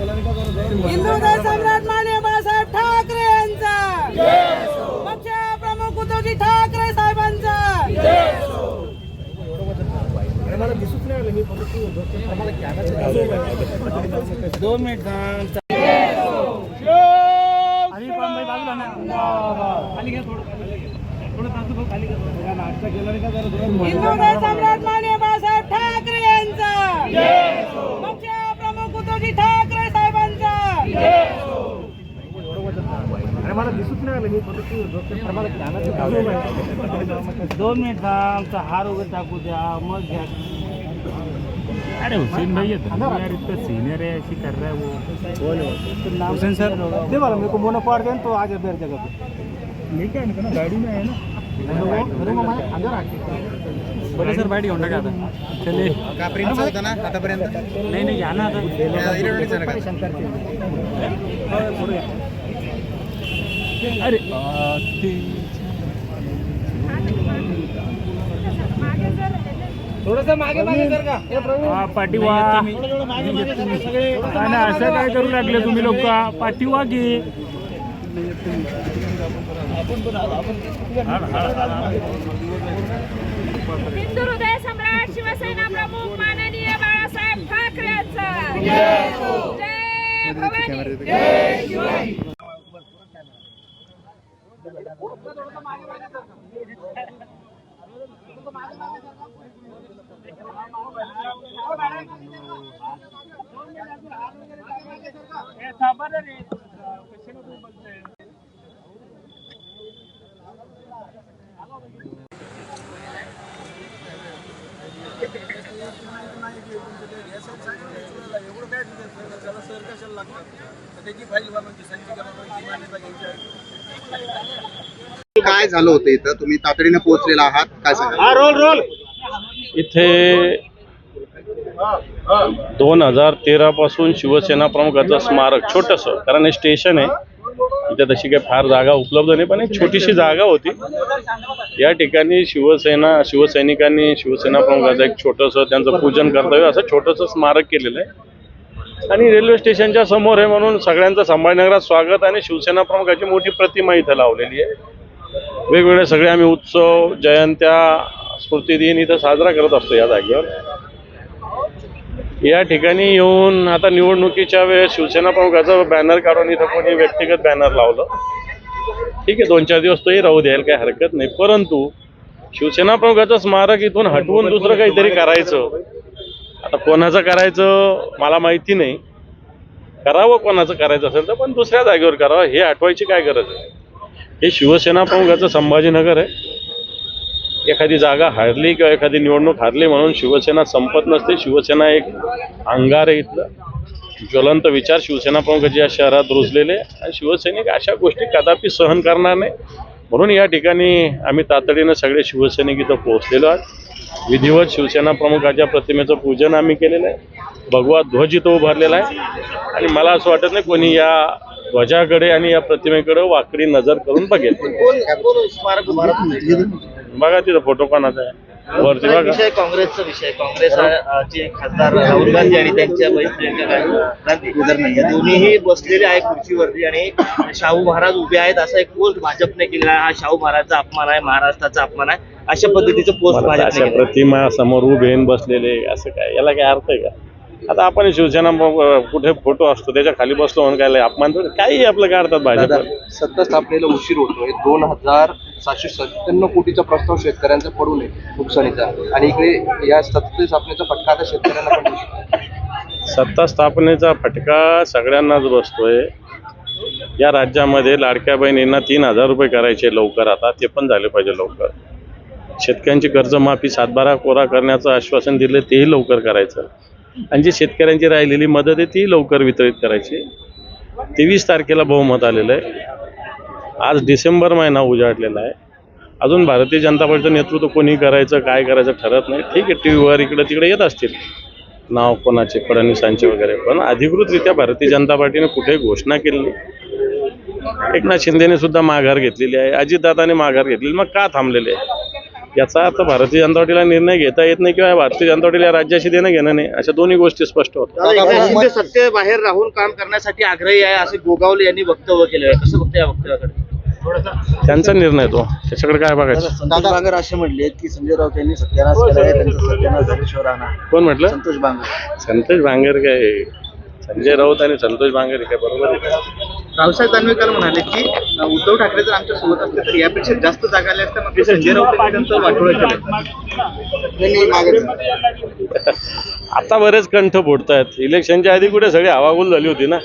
हिंदुदय सम्राट माननीय बाळासाहेब ठाकरे यांचा. पक्ष प्रमुख उद्धवजी ठाकरे साहेबांचा. दोन मिनिट अरे बाई बाजूला ना. सम्राट बाळासाहेब ठाकरे यांचा. प्रमुख उद्धवजी ठाकरे साहेबांचा. मला नाही दोन मिनिट आमचा हार वगैरे टाकू द्या मग घ्या. अरे हुसैन भाई यार इतना सीनियर है ऐसी कर रहा है वो. हुसैन सर. दे वाला मेरे को मोनो पार दें तो आज मेरे जगह पे लेके आने का ना गाड़ी में है ना. बड़े सर बैठ होंडा का था चलिए होता ना आतापर्यंत? नहीं नहीं जाना था अरे थोडस मागे मागे सर का. हा पाठीवा. आणि असं काय करू लागले तुम्ही लोक? पाठीवा की हिंदू हृदय सम्राट शिवसेना प्रमुख माननीय बाळासाहेब ठाकरे यांचा. काय झालं होतं इथं? तुम्ही तातडीने पोहोचलेला आहात. काय सांगा रोल रोल. इथे दोन हजार तेरा पासून शिवसेना प्रमुखाचं स्मारक छोटस कारण हे स्टेशन आहे. इथे तशी काही फार जागा उपलब्ध नाही पण एक छोटीशी जागा होती. या ठिकाणी शिवसेना शिवसैनिकांनी शिवसेना प्रमुखाचं एक छोटंसं त्यांचं पूजन कर्तव्य असं छोटंसं स्मारक केलेलं आहे. आणि रेल्वे स्टेशनच्या समोर आहे म्हणून सगळ्यांचं संभाजीनगरात स्वागत आणि शिवसेना प्रमुखाची मोठी प्रतिमा इथं लावलेली आहे. वेगवेगळे सगळे आम्ही उत्सव जयंत्या स्मृतिदिन इथं साजरा करत असतो या जागेवर. या ठिकाणी येऊन आता निवडणुकीच्या वेळेस शिवसेना प्रमुखाचा बॅनर काढून इथं कोणी व्यक्तिगत बॅनर लावलं. ठीक आहे दोन चार दिवस तोही राहू द्यायला काही हरकत नाही. परंतु शिवसेना प्रमुखाचं स्मारक इथून हटवून दुसरं काहीतरी करायचं. आता कोणाचं करायचं मला माहिती नाही. करावं कोणाचं करायचं असेल तर पण दुसऱ्या जागेवर करावं. हे आठवायची काय गरज आहे? हे शिवसेना प्रमुखाचं संभाजीनगर आहे. एखादी जागा हारली किंवा एखादी निवडणूक हारली म्हणून शिवसेना संपत नसते. शिवसेना एक अंगार आहे इथलं ज्वलंत विचार. शिवसेना प्रमुखाचे या शहरात रुजलेले आणि शिवसैनिक अशा गोष्टी कदापि सहन करणार नाही. म्हणून या ठिकाणी आम्ही तातडीनं सगळे शिवसैनिक इथं पोहोचलेलो आहोत. विधिवत शिवसेना प्रमुखाच्या प्रतिमेचं पूजन आम्ही केलेलं आहे. भगवा ध्वज इथं उभारलेला आहे. आणि मला असं वाटत नाही कोणी या ध्वजाकडे आणि या प्रतिमेकडे वाकडी नजर करून बघेल. बघा तिथं फोटो कोणाचा आहे. वरती बघा. विषय काँग्रेसचा विषय. काँग्रेस चे खासदार राहुल गांधी आणि त्यांच्या बहीण प्रियंका गांधी या दोन्हीही बसलेले आहेत खुर्चीवरती आणि शाहू महाराज उभे आहेत. असा एक पोस्ट भाजपने केलेला आहे. हा शाहू महाराजचा अपमान आहे महाराष्ट्राचा अपमान आहे. अशा पद्धतीचं पोस्ट भाजपने प्रतिमा समोर उभे बसलेले असं काय? याला काय अर्थ आहे का? आता आपण शिवसेना कुठे फोटो असतो त्याच्याखाली बसलो म्हणून काय अपमान काही आपलं काढतात भाजप सत्ता स्थापनेला उशीर होतोय. दोन हजार सातशे सत्त्याण्णव कोटीचा प्रस्ताव शेतकऱ्यांचा पडून आहे नुकसानीचा. आणि इकडे या सत्ता स्थापनेचा फटका आता शेतकऱ्यांना पण. सत्ता स्थापनेचा फटका सगळ्यांनाच बसतोय. या राज्यामध्ये लाडक्या बहिणींना तीन हजार रुपये करायचे लवकर आता ते पण झाले पाहिजे लवकर. शेतकऱ्यांची कर्जमाफी सातबारा कोरा करण्याचं आश्वासन दिलं तेही लवकर करायचं. आणि जी शेतकऱ्यांची राहिलेली मदत आहे ती लवकर वितरित करायची. तेवीस तारखेला बहुमत आलेलं आहे. आज डिसेंबर महिना उजाडलेला आहे. अजून भारतीय जनता पार्टीचं नेतृत्व कोणी करायचं काय करायचं ठरत नाही. ठीक आहे टी व्हीवर इकडे तिकडे येत असतील. नाव कोणाचे फडणवीसांचे वगैरे. पण अधिकृतरित्या भारतीय जनता पार्टीने कुठेही घोषणा केली एकनाथ शिंदेने सुद्धा माघार घेतलेली आहे. अजितदादाने माघार घेतलेली मग का थांबलेले? आहे याचा आता भारतीय जनता पार्टीला निर्णय घेता येत नाही किंवा भारतीय जनता पार्टीला राज्याशी देणं घेणं नाही अशा दोन्ही गोष्टी स्पष्ट होतात. शिंदे सत्तेबाहेर राहून काम करण्यासाठी आग्रही आहे असे गोगावले यांनी वक्तव्य केलं आहे कसं बघतं या वक्तव्याकडे? त्यांचा निर्णय तो. त्याच्याकडे काय बघायचं? संतोष बांगर असे म्हणले की संजय राऊत यांनी सत्यानाश केला आहे त्यांचा सत्यानाश राहणार कोण म्हटलं? संतोष बांगर. संतोष भांगर काय? संजय राऊत आणि संतोष भांगर काय बरोबर आहे? का? रावसाहेब दानवे काल म्हणाले की उद्धव ठाकरे जर आमच्यासोबत असते तर यापेक्षा जास्त जागा आल्या असता मग संजय राऊत यांनी आता बरेच कंठ फुटत इलेक्शनच्या आधी कुठे सगळी हवागुल झाली होती ना?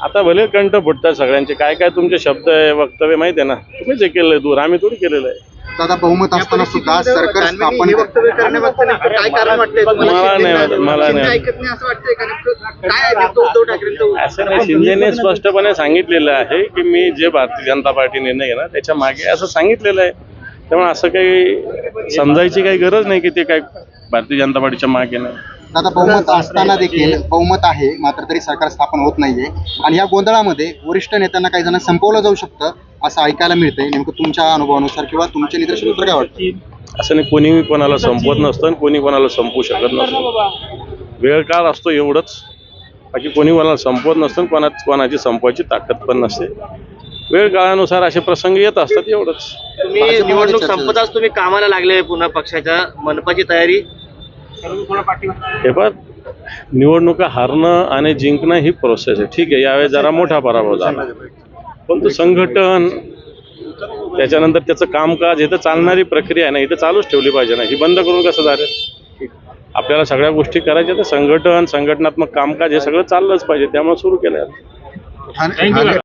आता भले कंठ फुटतात सगळ्यांचे. काय काय तुमचे शब्द आहे वक्तव्य माहिती आहे ना? तुम्हीच हे केलंय दूर आम्ही थोडी केलेलं आहे. दादा बहुमत असताना सुद्धा सरकार स्थापन काय कारण वाटतंय? मला नाही वाटत. ऐकत नाही असं वाटतंय का? नेमकं काय आहे नेमकं उद्धव ठाकरेंचं असं नाही. शिंदेने स्पष्टपणे सांगितलेलं आहे की मी जे भारतीय जनता पार्टी निर्णय घेणार त्याच्यामागे असं सांगितलेलं आहे. त्यामुळे असं काही समजायची काही गरज नाही की ते काय भारतीय जनता पार्टीच्या मागे नाही. दादा बहुमत असताना देखील बहुमत आहे मात्र तरी सरकार स्थापन होत नाहीये. आणि या गोंधळामध्ये वरिष्ठ नेत्यांना काही जणांना संपवलं जाऊ शकतं असं ऐकायला मिळतंय. नेमकं तुमच्या अनुभवानुसार किंवा तुमच्या निदर्शनानुसार काय वाटतं? असं नाही कोणी कोणाला संपवत नसतं आणि कोणी कोणाला संपवू शकत नसतं. वेळ काळ असतो एवढंच बाकी कोणी कोणाला संपवत नसतं कोणा कोणाची संपवायची ताकद पण नसते. वेळ काळानुसार असे प्रसंग येत असतात एवढंच. तुम्ही निवडणूक संपताच तुम्ही कामाला लागले पुन्हा पक्षाच्या मनपाची तयारी. हे पण निवडणुका हारणं आणि जिंकणं ही प्रोसेस आहे. ठीक आहे यावेळेस जरा मोठा पराभव झाला. पण तो संघटन त्याच्यानंतर त्याचं कामकाज हे तर चालणारी प्रक्रिया आहे ना इथं चालूच ठेवली पाहिजे ना. ही बंद करून कसं झालं? आपल्याला सगळ्या गोष्टी करायच्या तर संघटन संघटनात्मक कामकाज हे सगळं चाललंच पाहिजे. त्यामुळे सुरू केलं